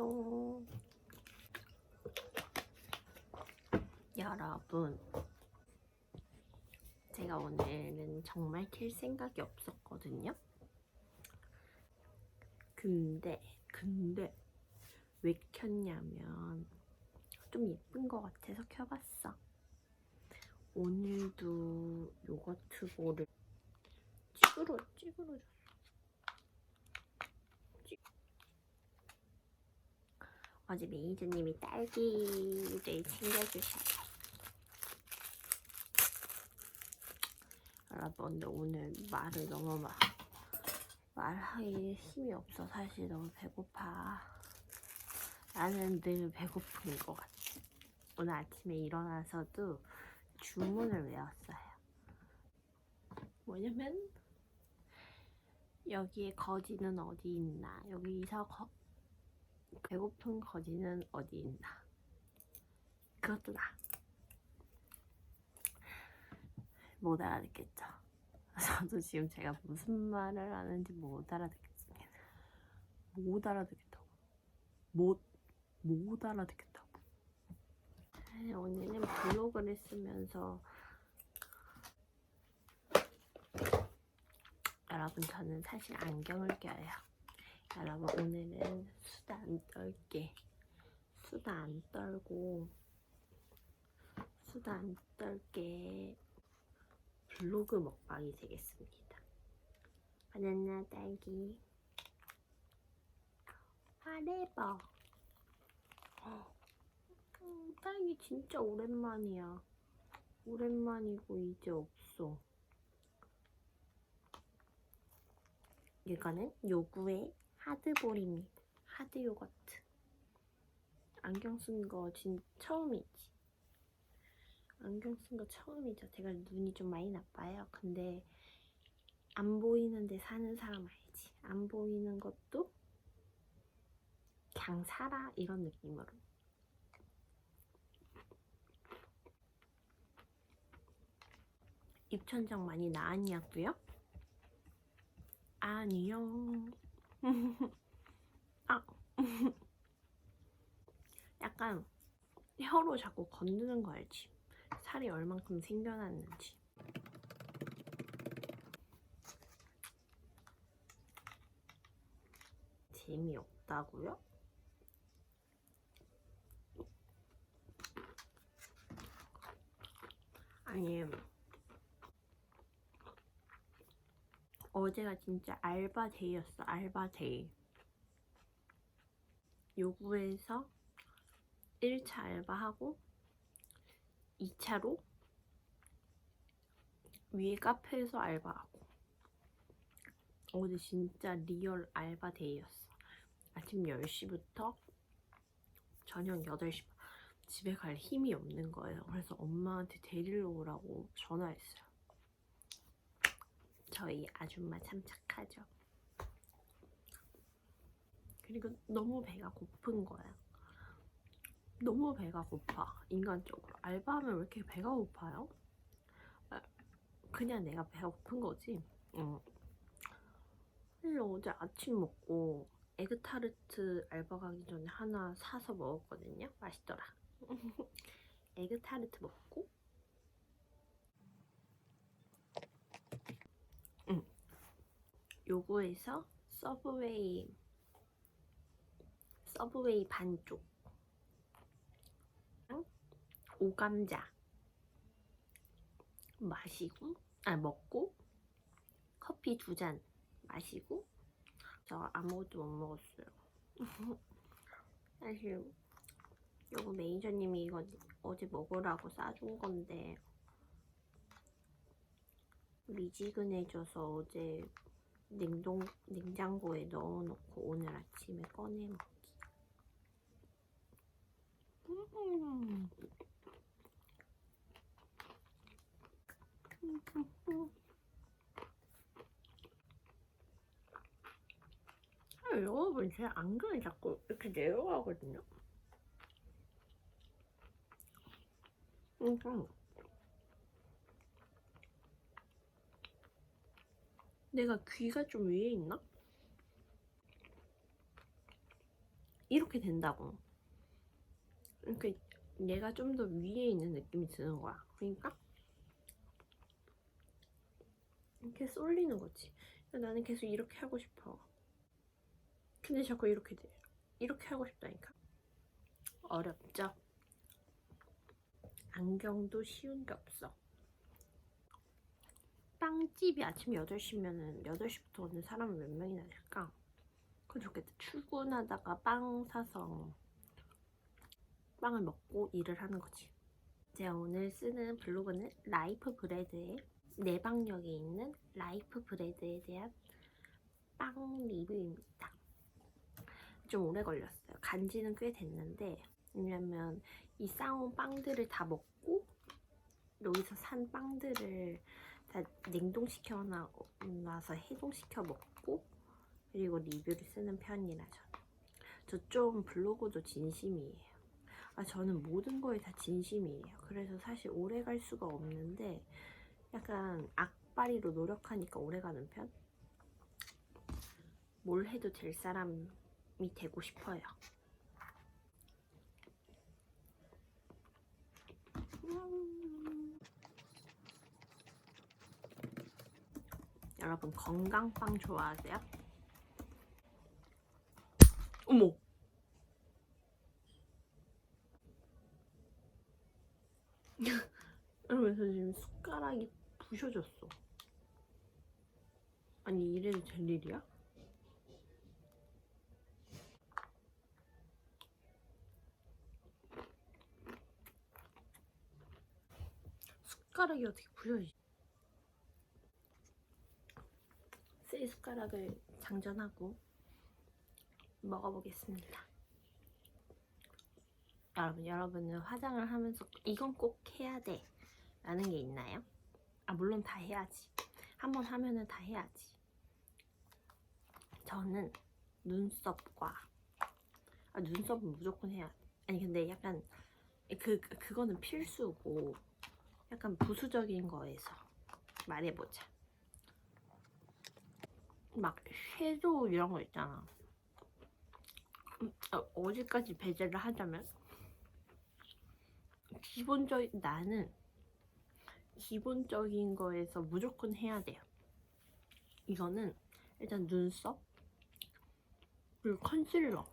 안녕. 여러분, 제가 오늘은 정말 킬 생각이 없었거든요. 근데, 근데, 왜 켰냐면, 좀 예쁜 것 같아서 켜봤어. 오늘도 요거트 볼을 찌그러, 찌그러 어 제 매니저님이 딸기를 챙겨주셔서. 여러분 근데 오늘 말을 너무 막 말하기 힘이 없어. 사실 너무 배고파. 나는 늘 배고픈 것 같아. 오늘 아침에 일어나서도 주문을 외웠어요. 뭐냐면 여기에 거지는 어디 있나? 여기서 거, 배고픈 거지는 어디 있나? 그것도 나. 못 알아듣겠죠. 저도 지금 제가 무슨 말을 하는지 못 알아듣겠습니다. 못 알아듣겠다고. 못, 못 알아듣겠다고. 네, 오늘은 블로그를 쓰면서 여러분 저는 사실 안경을 껴요. 여러분 오늘은 수다 안 떨게. 수다 안 떨고 수다 안 떨게 블로그 먹방이 되겠습니다. 바나나 딸기. 파레버. 음, 딸기 진짜 오랜만이야. 오랜만이고 이제 없어. 이거는 요구의 하드볼입니다. 하드 요거트. 안경 쓴 거 진 처음이지. 안경 쓴 거 처음이죠. 제가 눈이 좀 많이 나빠요. 근데 안 보이는데 사는 사람 알지. 안 보이는 것도 그냥 살아 이런 느낌으로. 입천장 많이 나았냐고요? 아니요. 아. 약간 혀로 자꾸 건드는 거 알지? 살이 얼만큼 생겨났는지. 재미없다고요? 아니 어제가 진짜 알바데이였어 알바데이. 요구에서 1차 알바하고 2차로 위에 카페에서 알바하고. 어제 진짜 리얼 알바데이였어. 아침 10시부터 저녁 8시 집에 갈 힘이 없는 거예요. 그래서 엄마한테 데리러 오라고 전화했어요 저희 아줌마 참 착하죠 그리고 너무 배가 고픈 거야. 너무 배가 고파. 인간적으로. 알바하면 왜 이렇게 배가 고파요? 아, 그냥 내가 배가 고픈 거지. 응. 사실 어제 아침 먹고 에그타르트 알바 가기 전에 하나 사서 먹었거든요. 맛있더라. 에그타르트 먹고 요거에서 서브웨이 서브웨이 반쪽. 오감자. 마시고 아 먹고 커피 두 잔 마시고 저 아무것도 못 먹었어요. 사실 이거 매니저님이 이거 어제 먹으라고 싸준 건데 미지근해져서 어제 냉동 냉장고에 넣어놓고 오늘 아침에 꺼내 먹. 음. 아, 여러분 제 안경이 자꾸 이렇게 내려가거든요. 그러니까 내가 귀가 좀 위에 있나? 이렇게 된다고. 그러니까 얘가 좀 더 위에 있는 느낌이 드는 거야. 그러니까 이렇게 쏠리는 거지. 나는 계속 이렇게 하고 싶어. 근데 자꾸 이렇게 돼. 이렇게 하고 싶다니까. 어렵죠? 안경도 쉬운 게 없어. 빵집이 아침 8시면은 8시부터 오는 사람은 몇 명이나 될까? 그건 좋겠다. 출근하다가 빵 사서 빵을 먹고 일을 하는 거지. 제가 오늘 쓰는 블로그는 라이프 브레드의 내방역에 있는 라이프 브레드에 대한 빵 리뷰입니다. 좀 오래 걸렸어요. 간지는 꽤 됐는데 왜냐면 이 싸온 빵들을 다 먹고 여기서 산 빵들을 다 냉동시켜 놔서 해동시켜 먹고 그리고 리뷰를 쓰는 편이라 저는 저 좀 블로그도 진심이에요. 아 저는 모든 거에 다 진심이에요. 그래서 사실 오래 갈 수가 없는데 약간 악바리로 노력하니까 오래 가는 편? 뭘 해도 될 사람이 되고 싶어요. 음. 여러분 건강빵 좋아하세요? 어머! 여러분 저 지금 숟가락이 부셔졌어. 아니 이래도 될 일이야? 숟가락이 어떻게 부셔지지? 새 숟가락을 장전하고 먹어보겠습니다. 여러분, 여러분은 화장을 하면서 이건 꼭 해야 돼 라는 게 있나요? 아, 물론 다 해야지. 한번 하면은 다 해야지. 저는 눈썹과 아, 눈썹은 무조건 해야 돼. 아니 근데 약간 그 그- 그거는 필수고 약간 부수적인 거에서 말해보자. 막 섀도우 이런 거 있잖아. 음, 어, 어디까지 배제를 하자면 기본적 나는 기본적인 거에서 무조건 해야 돼요. 이거는 일단 눈썹 그리고 컨실러.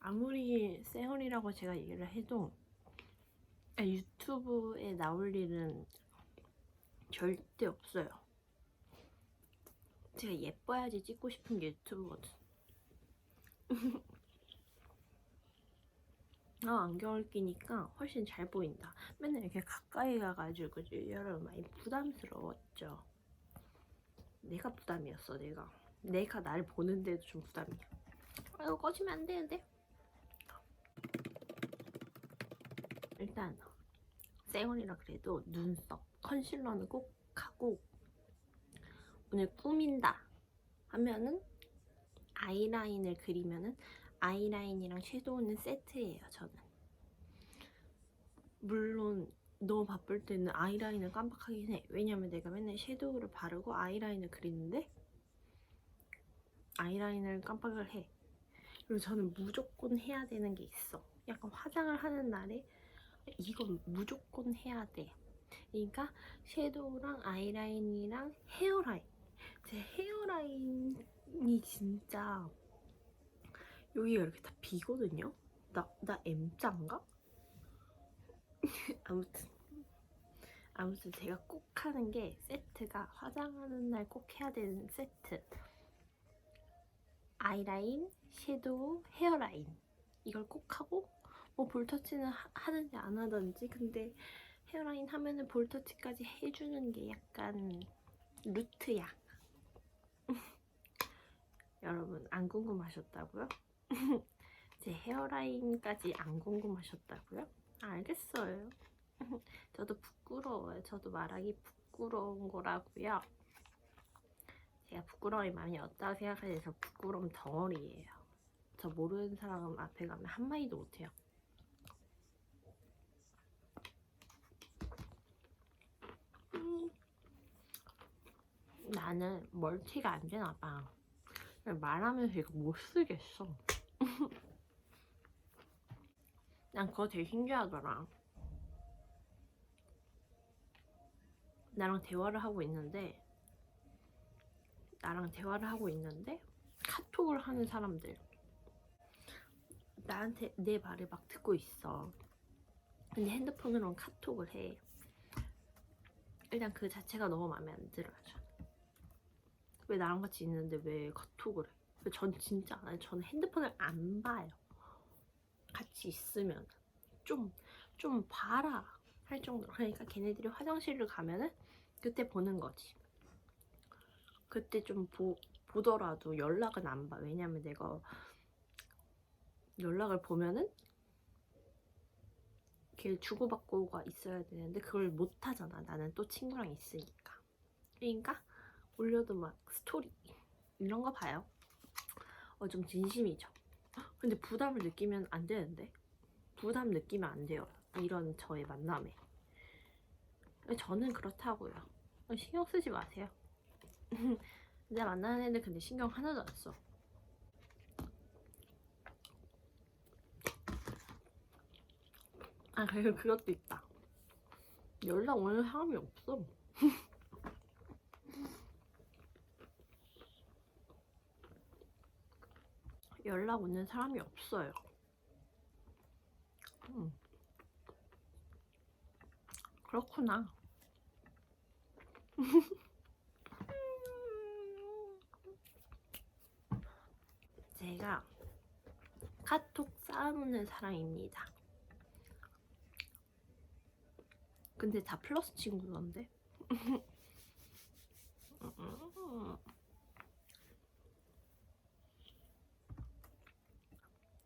아무리 쌩얼이라고 제가 얘기를 해도 아, 유튜브에 나올 일은 절대 없어요. 제가 예뻐야지 찍고 싶은 게 유튜브거든. 아, 안경을 끼니까 훨씬 잘 보인다. 맨날 이렇게 가까이 가가지고 여러분 많이 부담스러웠죠. 내가 부담이었어, 내가. 내가 날 보는데도 좀 부담이야. 아, 이거 꺼지면 안 되는데? 일단 쌩얼이라 그래도 눈썹, 컨실러는 꼭 하고 오늘 꾸민다 하면은 아이라인을 그리면은 아이라인이랑 섀도우는 세트예요 저는. 물론 너무 바쁠 때는 아이라인을 깜빡하긴 해. 왜냐면 내가 맨날 섀도우를 바르고 아이라인을 그리는데 아이라인을 깜빡을 해. 그리고 저는 무조건 해야 되는 게 있어. 약간 화장을 하는 날에 이건 무조건 해야 돼. 그러니까 섀도우랑 아이라인이랑 헤어라인 제 헤어라인이 진짜 여기가 이렇게 다 비거든요. 나, 나 M자인가? 아무튼 아무튼 제가 꼭 하는 게 세트가 화장하는 날 꼭 해야 되는 세트 아이라인, 섀도우, 헤어라인 이걸 꼭 하고 뭐 볼터치는 하, 하든지 안 하든지 근데 헤어라인 하면은 볼터치까지 해주는 게 약간 루트야 여러분 안 궁금하셨다고요? 제 헤어라인까지 안 궁금하셨다고요? 알겠어요. 저도 부끄러워요. 저도 말하기 부끄러운 거라고요. 제가 부끄러움이 많이 없다고 생각하는데 저 부끄러움 덩어리예요. 저 모르는 사람 앞에 가면 한마디도 못해요. 음. 나는 멀티가 안 되나 봐. 말하면서 이거 못 쓰겠어. 난 그거 되게 신기하더라. 나랑 대화를 하고 있는데 나랑 대화를 하고 있는데 카톡을 하는 사람들 나한테 내 말을 막 듣고 있어. 근데 핸드폰으로는 카톡을 해. 일단 그 자체가 너무 마음에 안 들어요. 왜 나랑 같이 있는데 왜 카톡을 해? 전 진짜 아니 저는 핸드폰을 안 봐요. 같이 있으면 좀 좀 봐라 할 정도로 그러니까 걔네들이 화장실을 가면은 그때 보는 거지. 그때 좀 보, 보더라도 연락은 안 봐. 왜냐면 내가 연락을 보면은 걔 주고받고가 있어야 되는데 그걸 못 하잖아. 나는 또 친구랑 있으니까. 그러니까 올려도 막 스토리 이런 거 봐요. 어 좀 진심이죠. 근데 부담을 느끼면 안 되는데 부담 느끼면 안 돼요. 이런 저의 만남에. 저는 그렇다고요. 신경 쓰지 마세요. 내가 만나는 애들 근데 신경 하나도 안 써. 아 그리고 그것도 있다. 연락 오는 사람이 없어. 연락 오는 사람이 없어요. 음. 그렇구나. 제가 카톡 쌓아놓는 사람입니다. 근데 다 플러스 친구던데?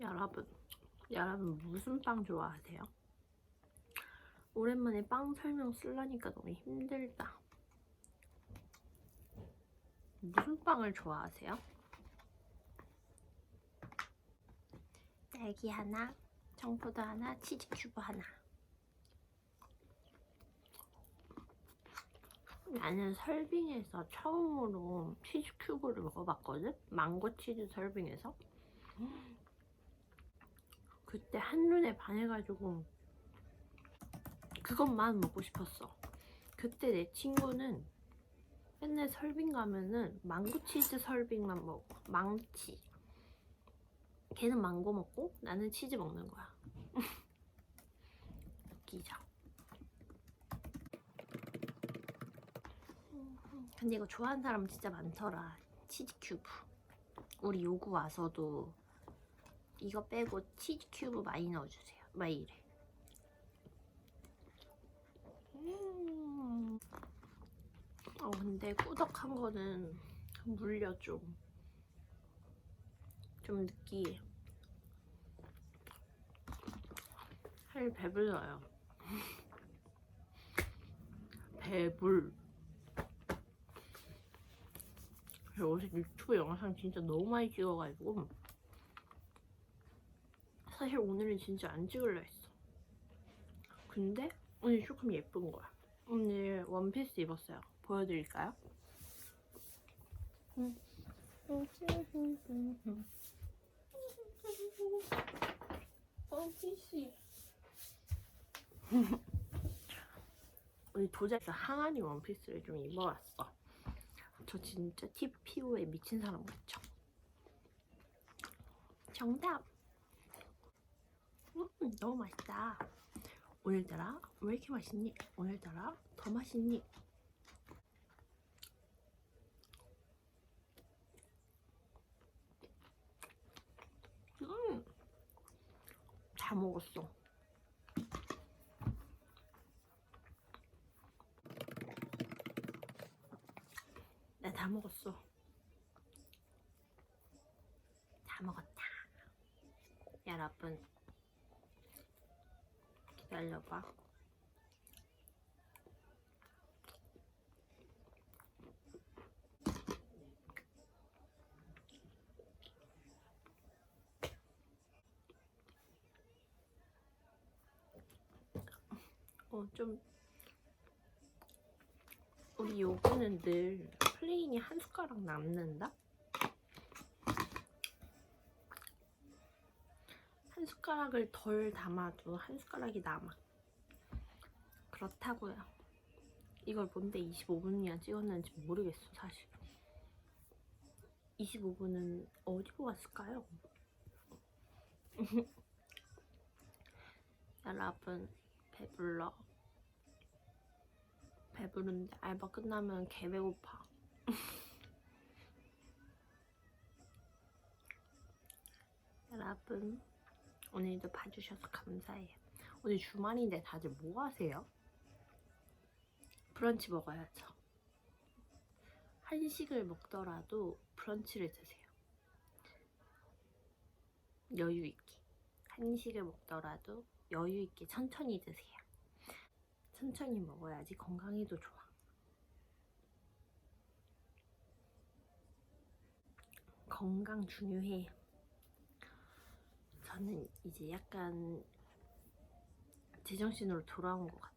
여러분, 여러분 무슨 빵 좋아하세요? 오랜만에 빵 설명 쓰려니까 너무 힘들다. 무슨 빵을 좋아하세요? 딸기 하나, 청포도 하나, 치즈 큐브 하나. 나는 설빙에서 처음으로 치즈 큐브를 먹어봤거든? 망고 치즈 설빙에서. 그때 한눈에 반해가지고 그것만 먹고 싶었어. 그때 내 친구는 맨날 설빙 가면은 망고 치즈 설빙만 먹어. 망치. 걔는 망고 먹고 나는 치즈 먹는 거야. 웃기죠. 근데 이거 좋아하는 사람 진짜 많더라. 치즈 큐브. 우리 요구 와서도 이거 빼고 치즈 큐브 많이 넣어주세요. 막 이래. 음. 어 근데 꾸덕한 거는 물려 좀. 좀 느끼해. 사실 배불러요. 배불. 어제 유튜브 영상 진짜 너무 많이 찍어가지고 사실 오늘은 진짜 안 찍으려 했어. 근데 오늘 조금 예쁜 거야. 오늘 원피스 입었어요. 보여드릴까요? 원피스. 오늘 도자기에서 항아리 원피스를 좀 입어봤어. 저 진짜 티 피부에 미친 사람 같죠? 정답! 음, 너무 맛있다. 오늘따라 왜 이렇게 맛있니? 오늘따라 더 맛있니? 음, 다 먹었어. 나 다 먹었어. 다 먹었다. 여러분. 기다려봐. 어, 좀 우리 요거는 늘 플레인이 한 숟가락 남는다? 한 한 숟가락을 덜 담아도 한 숟가락이 남아. 그렇다고요. 이걸 뭔데 25분이나 찍었는지 모르겠어, 사실. 25분은 어디로 갔을까요? 여러분, 배불러. 배부른데 알바 끝나면 개 배고파. 여러분, 오늘도 봐주셔서 감사해요. 오늘 주말인데 다들 뭐 하세요? 브런치 먹어야죠. 한식을 먹더라도 브런치를 드세요. 여유 있게. 한식을 먹더라도 여유 있게 천천히 드세요. 천천히 먹어야지 건강에도 좋아. 건강 중요해. 저는 이제 약간 제정신으로 돌아온 것 같아.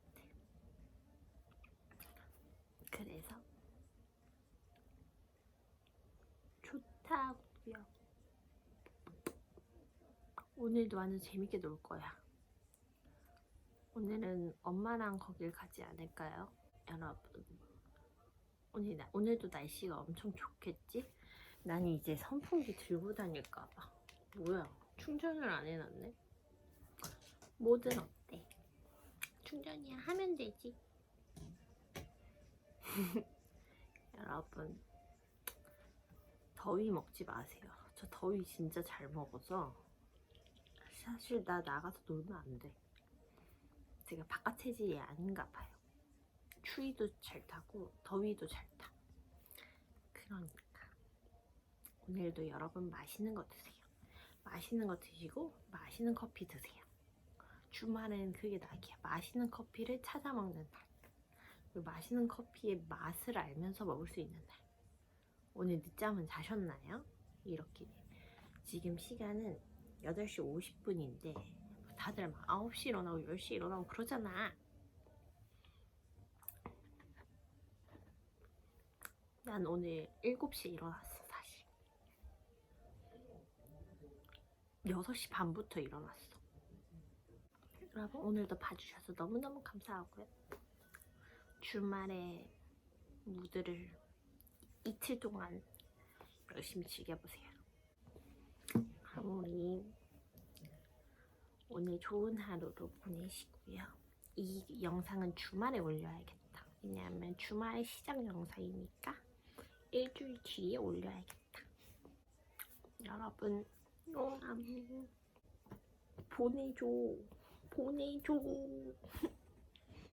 그래서 좋다고요. 오늘도 완전 재밌게 놀 거야. 오늘은 엄마랑 거길 가지 않을까요? 여러분. 오늘, 나- 오늘도 날씨가 엄청 좋겠지? 난 이제 선풍기 들고 다닐까봐. 뭐야, 충전을 안 해놨네? 뭐든 어때? 충전이야 하면 되지. 여러분, 더위 먹지 마세요. 저 더위 진짜 잘 먹어서 사실 나 나가서 놀면 안 돼. 제가 바깥 체질이 아닌가 봐요. 추위도 잘 타고 더위도 잘 타. 그러니까 오늘도 여러분 맛있는 거 드세요. 맛있는 거 드시고 맛있는 커피 드세요. 주말엔 그게 낙이야. 맛있는 커피를 찾아 먹는 날. 그리고 맛있는 커피의 맛을 알면서 먹을 수 있는 날. 오늘 늦잠은 자셨나요? 이렇게 지금 시간은 8시 50분인데 다들 막 9시 일어나고 10시 일어나고 그러잖아. 난 오늘 7시에 일어났어, 사실. 6시 반부터 일어났어. 여러분, 오늘도 봐주셔서 너무너무 감사하고요. 주말에 무드를 이틀 동안 열심히 즐겨보세요. 하모니 오늘 좋은 하루로 보내시고요. 이 영상은 주말에 올려야겠다. 왜냐하면 주말 시작 영상이니까 일주일 뒤에 올려야겠다. 여러분, 보내줘, 보내줘.